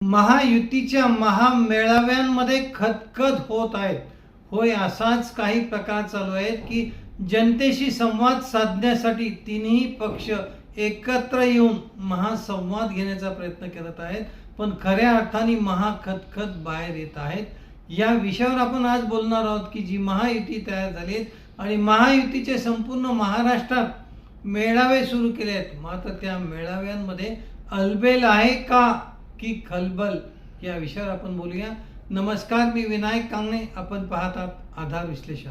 महायुतीच्या महामेळाव्यांमध्ये खतखत होत आहेत. होय असाच काही प्रकार चालू आहेत की जनतेशी संवाद साधण्यासाठी तिन्ही पक्ष एकत्र येऊन महासंवाद घेण्याचा प्रयत्न करत आहेत. पण खऱ्या अर्थाने महाखतखत बाहेर येत आहेत. या विषयावर आपण आज बोलणार आहोत की जी महायुती तयार झाली आहेत आणि महायुतीचे संपूर्ण महाराष्ट्रात मेळावे सुरू केले आहेत. मात्र त्या मेळाव्यांमध्ये अलबेल आहे का? की खलबल. या विषयावर आपण बोलूया. नमस्कार मी विनायक कांगणे. आपण पाहतात आधार विश्लेषण.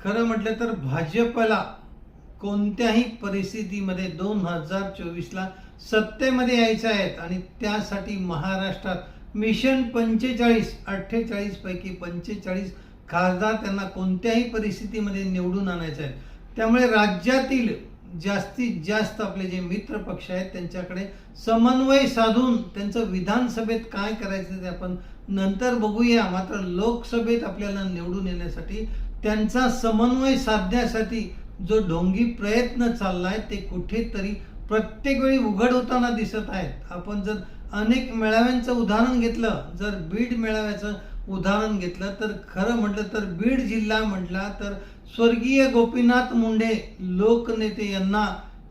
खरं म्हटलं तर भाजपला कोणत्याही परिस्थितीमध्ये दोन हजार चोवीसला सत्तेमध्ये यायचं आहेत आणि त्यासाठी महाराष्ट्रात मिशन पंचेचाळीस अठ्ठेचाळीस पैकी पंचेचाळीस खासदार त्यांना कोणत्याही परिस्थितीमध्ये निवडून आणायचे आहेत त्यामुळे राज्यातील जास्तीत जास्त आपले जे मित्र पक्ष आहेत त्यांच्याकडे समन्वय साधून त्यांचं विधानसभेत काय करायचं ते आपण नंतर बघूया. मात्र लोकसभेत आपल्याला निवडून येण्यासाठी त्यांचा समन्वय साधण्यासाठी जो ढोंगी प्रयत्न चाललाय ते कुठेतरी प्रत्येक वेळी उघड होताना दिसत आहेत. आपण जर अनेक मेळाव्यांचं उदाहरण घेतलं जर बीड मेळाव्याचं उदाहरण घेतलं तर खरं म्हटलं तर बीड जिल्हा म्हटला तर स्वर्गीय गोपीनाथ मुंडे लोकनेते यांना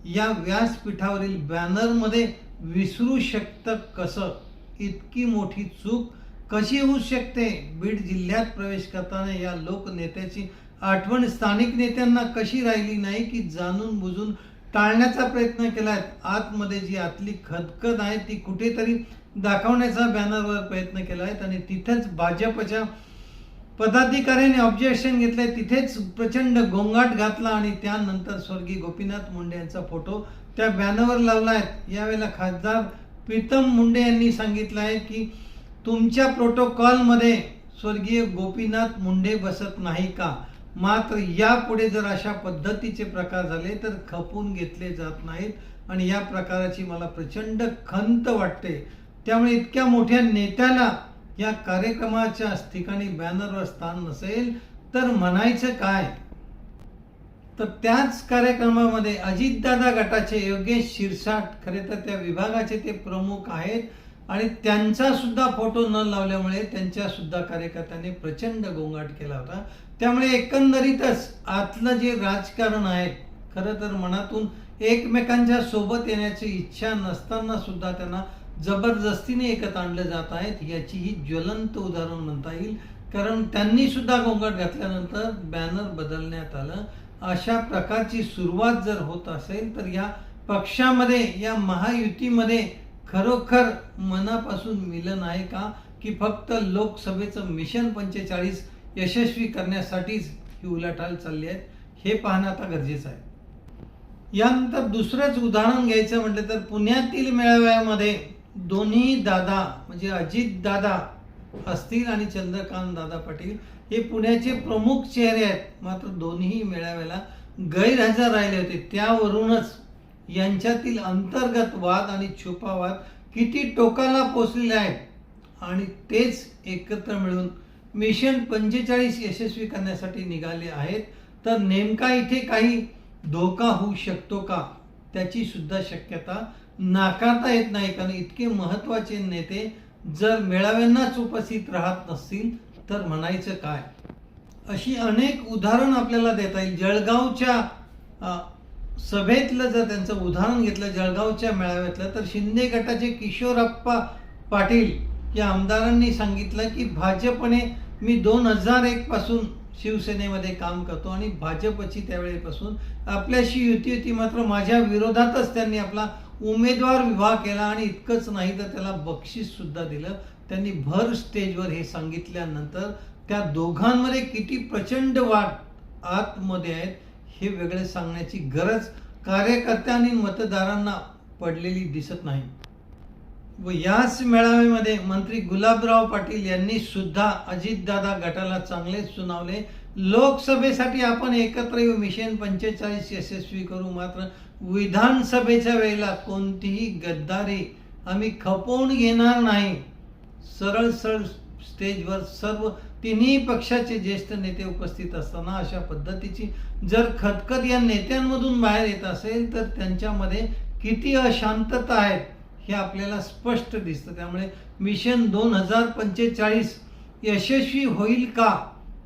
या व्यासपीठावरील बॅनरमध्ये विसरू शकतं कसं? इतकी मोठी चूक कशी होऊ शकते? बीड जिल्ह्यात प्रवेश करताना या लोकनेत्याची आठवण स्थानिक नेत्यांना कशी राहिली नाही की जाणून बुजून टाळण्याचा प्रयत्न केलाय. आतमध्ये जी आतली खदखद आहे ती कुठेतरी दाखवण्याचा बॅनरवर प्रयत्न केलाय आणि तिथेच भाजपच्या पदाधिकाऱ्यांनी ऑब्जेक्शन घेतलंय. तिथेच प्रचंड गोंगाट घातला आणि त्यानंतर स्वर्गीय गोपीनाथ मुंडे यांचा फोटो त्या बॅनरवर लावला आहे यावेळेला खासदार प्रीतम मुंडे यांनी सांगितलं आहे की तुमच्या प्रोटोकॉलमध्ये स्वर्गीय गोपीनाथ मुंडे बसत नाही का? मात्र यापुढे जर अशा पद्धतीचे प्रकार झाले तर खपून घेतले जात नाहीत आणि या प्रकाराची मला प्रचंड खंत वाटते. त्यामुळे इतक्या मोठ्या नेत्याला या कार्यक्रमाच्या ठिकाणी बॅनरवर स्थान नसेल तर म्हणायचं काय? तर त्याच कार्यक्रमामध्ये अजितदादा गटाचे योगेश शिरसाट खरे तर त्या विभागाचे ते प्रमुख आहेत. आणि त्यांचा सुद्धा फोटो न लावल्यामुळे त्यांच्या सुद्धा कार्यकर्त्यांनी प्रचंड गोंगाट केला होता. त्यामुळे एकंदरीतच आतलं जे राजकारण आहे खरं तर मनातून एकमेकांच्या सोबत येण्याची इच्छा नसताना सुद्धा त्यांना जबरदस्तीने एकत आणलं जात आहेत याची ही ज्वलंत उदाहरण म्हणता येईल. कारण त्यांनी सुद्धा गोंगाट घातल्यानंतर बॅनर बदलण्यात आलं. अशा प्रकारची सुरुवात जर होत असेल तर या पक्षामध्ये या महायुतीमध्ये खरोखर मनापासून मिलन आहे का? की फक्त लोकसभेचं मिशन पंचेचाळीस यशस्वी करण्यासाठीच ही उलाटाल चालली आहे? हे पाहणं आता गरजेचं आहे. यानंतर दुसरंच उदाहरण घ्यायचं म्हटलं तर पुण्यातील मेळाव्यामध्ये दोन्ही दादा म्हणजे अजित दादा असतील आणि चंद्रकांत दादा पाटील हे पुण्याचे प्रमुख चेहरे आहेत. मात्र दोन्ही मेळाव्याला गैरहजर राहिले होते. त्यावरूनच यांच्यातील अंतर्गत वाद आणि छुपा वाद किती टोकाला पोचलेले आहेत? आणि तेच एकत्र मिळून मिशन पंचेचाळीस यशस्वी करण्यासाठी निघाले आहेत. तर नेमका इथे काही धोका होऊ शकतो का? त्याची सुद्धा शक्यता नाकारता येत नाही कारण इतके महत्त्वाचे नेते जर मेळाव्यांनाच उपस्थित राहत नसतील तर म्हणायचं काय? अशी अनेक उदाहरण आपल्याला देता येईल. जळगावच्या सभेतलं जर त्यांचं उदाहरण घेतलं जळगावच्या मेळाव्यातलं तर शिंदे गटाचे किशोरप्पा पाटील या आमदारांनी सांगितलं की भाजपने मी दोन हजार एक पासून शिवसेनेमध्ये काम करतो आणि भाजपची त्यावेळेपासून आपल्याशी युती होती मात्र माझ्या विरोधातच त्यांनी आपला उमेदवार विवाह केला आणि इतकंच नाही तर त्याला बक्षीस सुद्धा दिलं. त्यांनी भर स्टेजवर हे सांगितल्यानंतर त्या दोघांमध्ये किती प्रचंड वाट आतमध्ये आहेत हे वेगळे सांगण्याची गरज कार्यकर्त्यांनी मतदारांना पडलेली दिसत नाही. व याच मेळाव्यामध्ये मंत्री गुलाबराव पाटील यांनी सुद्धा अजितदादा गटाला चांगले सुनावले. लोकसभेसाठी आपण एकत्र येऊ मिशन पंचेचाळीस यशस्वी करू मात्र विधानसभेच्या वेळेला कोणतीही गद्दारी आम्ही खपवून घेणार नाही. सरळ सरळ स्टेजवर सर्व तिन्ही पक्षाचे ज्येष्ठ नेते उपस्थित असताना अशा पद्धतीची जर खतखत या नेत्यांमधून बाहेर येत असेल तर त्यांच्यामध्ये किती अशांतता आहेत हे आपल्याला स्पष्ट दिसतं. त्यामुळे मिशन दोन हजार पंचेचाळीस यशस्वी होईल का?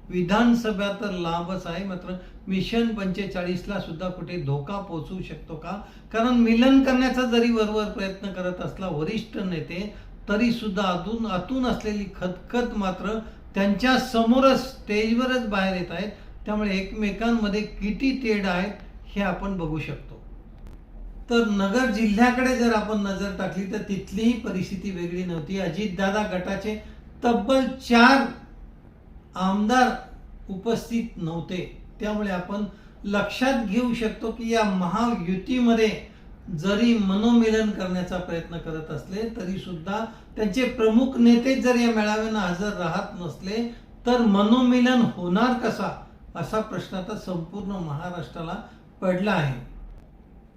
विधानसभा तर लांबच आहे मात्र मिशन पंचेचाळीसला सुद्धा कुठे धोका पोचू शकतो का? कारण मिलन करण्याचा जरी वरवर प्रयत्न करत असला वरिष्ठ नेते तरी सुद्धा आतून आतून असलेली खतखत मात्र त्यांच्या समोरच स्टेजवरच बाहेर येत आहेत. त्यामुळे एकमेकांमध्ये किती तेढ आहेत हे आपण बघू शकतो. तर नगर जिल्ह्याकडे जर आपण नजर टाकली तर तिथलीही परिस्थिती वेगळी नव्हती. अजितदादा गटाचे तब्बल चार आमदार उपस्थित नव्हते. त्यामुळे आपण लक्षात घेऊ शकतो की या महायुतीमध्ये जरी मनोमिलन करण्याचा प्रयत्न करत असले तरी सुद्धा त्यांचे प्रमुख नेते जर या मेळाव्यांना हजर राहत नसले तर मनोमिलन होणार कसा? असा प्रश्न आता संपूर्ण महाराष्ट्राला पडला आहे.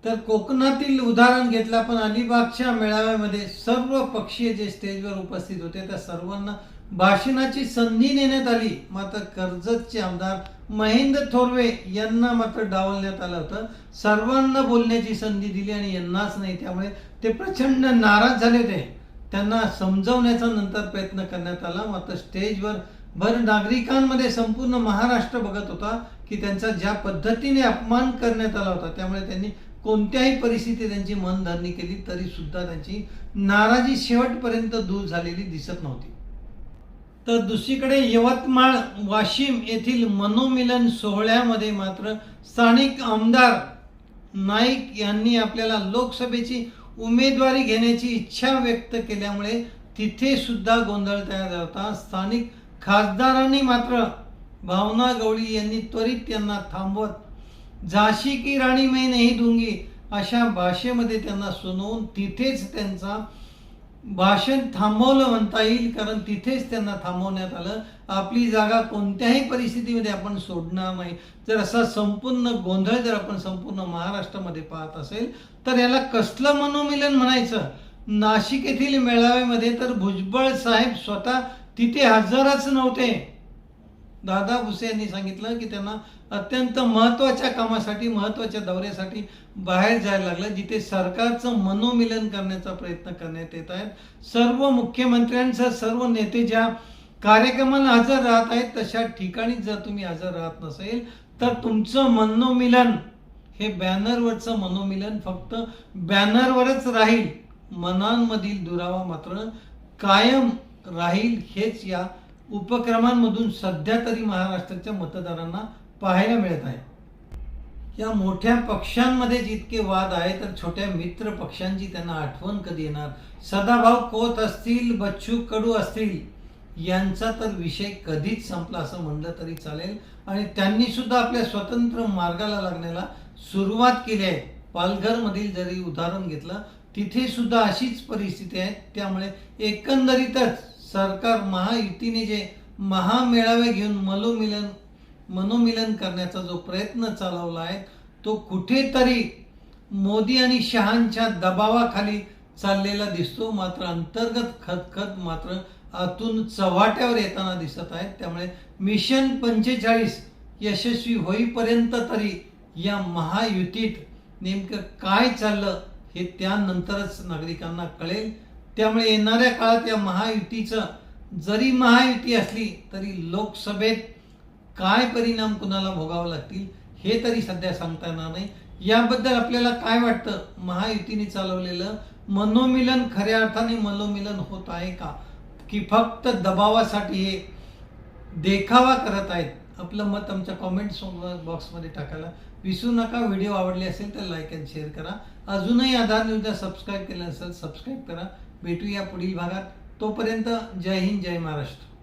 तर कोकणातील उदाहरण घेतलं आपण अलिबागच्या मेळाव्यामध्ये सर्व पक्षीय जे स्टेजवर उपस्थित होते त्या सर्वांना भाषणाची संधी देण्यात आली. मात्र कर्जतचे आमदार महेंद्र थोरवे यांना मात्र डावलण्यात आलं होतं. सर्वांना बोलण्याची संधी दिली आणि यांनाच नाही त्यामुळे ते प्रचंड नाराज झाले होते. त्यांना समजवण्याचा नंतर प्रयत्न करण्यात आला. मात्र स्टेजवर भर नागरिकांमध्ये संपूर्ण महाराष्ट्र बघत होता की त्यांचा ज्या पद्धतीने अपमान करण्यात आला होता त्यामुळे त्यांनी कोणत्याही परिस्थितीत त्यांची मनधरणी केली तरी सुद्धा त्यांची नाराजी शेवटपर्यंत दूर झालेली दिसत नव्हती. तर दुसरीकडे यवतमाळ वाशिम येथील मनोमिलन सोहळ्यामध्ये मात्र स्थानिक आमदार नाईक यांनी आपल्याला लोकसभेची उमेदवारी घेण्याची इच्छा व्यक्त केल्यामुळे तिथे सुद्धा गोंधळ तयार झाला होता. स्थानिक खासदारांनी मात्र भावना गवळी यांनी त्वरित त्यांना थांबवत झाशी की राणी मैं नाही दुंगी अशा भाषेमध्ये त्यांना सुनवून तिथेच त्यांचा भाषण थांबवलं म्हणता येईल कारण तिथेच त्यांना थांबवण्यात आलं. आपली जागा कोणत्याही परिस्थितीमध्ये आपण सोडणार नाही. जर असा संपूर्ण गोंधळ जर आपण संपूर्ण महाराष्ट्रामध्ये पाहत असेल तर याला कसलं मनोमिलन म्हणायचं? नाशिक येथील मेळाव्यामध्ये तर भुजबळ साहेब स्वतः तिथे हजरच नव्हते. दादा भुसे यांनी सांगितलं की त्यांना अत्यंत महत्त्वाच्या कामासाठी महत्त्वाच्या दौऱ्यासाठी बाहेर जायला लागलं जिथे सरकारचं मनोमिलन करण्याचा प्रयत्न करण्यात येत आहेत. सर्व मुख्यमंत्र्यांसह सर्व नेते ज्या कार्यक्रमाला हजर राहत आहेत तशा ठिकाणी जर तुम्ही हजर राहत नसेल तर तुमचं मनोमिलन हे बॅनरवरचं मनोमिलन फक्त बॅनरवरच राहील. मनांमधील दुरावा मात्र कायम राहील हेच या उपक्रमांमधून सध्या तरी महाराष्ट्राच्या मतदारांना पाहायला मिळत आहे. या मोठ्या पक्षांमध्ये जितके वाद आहे तर छोट्या मित्र पक्षांची त्यांना आठवण कधी येणार? सदाभाऊ कोत असतील बच्चू कडू असतील यांचा तर विषय कधीच संपला असं म्हणलं तरी चालेल. आणि त्यांनी सुद्धा आपल्या स्वतंत्र मार्गाला लागण्याला सुरुवात केली आहे. पालघरमधील जरी उदाहरण घेतलं तिथे सुद्धा अशीच परिस्थिती आहे. त्यामुळे एकंदरीतच सरकार महायुतीने जे महामेळावे घेऊन मनोमिलन मनोमिलन करण्याचा जो प्रयत्न चालवला आहे तो कुठेतरी मोदी आणि शहांच्या दबावाखाली चाललेला दिसतो. मात्र अंतर्गत खतखत मात्र आतून चव्हाट्यावर येताना दिसत आहेत. त्यामुळे मिशन पंचेचाळीस यशस्वी होईपर्यंत तरी या महायुतीत नेमकं काय चाललं हे त्यानंतरच नागरिकांना कळेल. त्यामुळे येणाऱ्या काळात या महायुतीचं जरी महायुती असली तरी लोकसभेत काय परिणाम कुणाला भोगावे लागतील हे तरी सध्या सांगता येणार नाही. याबद्दल आपल्याला काय वाटतं? महायुतीने चालवलेलं मनोमिलन खऱ्या अर्थाने मनोमिलन होत आहे का? की फक्त दबावासाठी हे देखावा करत आहेत? आपलं मत आमच्या कॉमेंट बॉक्समध्ये टाकायला. विसरू नका. व्हिडिओ आवडले असेल तर लाईक अँड शेअर करा. अजूनही आधार न्यूजला सबस्क्राईब केलं असेल सबस्क्राईब करा. भेटूया पुढील भागात. तोपर्यंत जय हिंद जय महाराष्ट्र.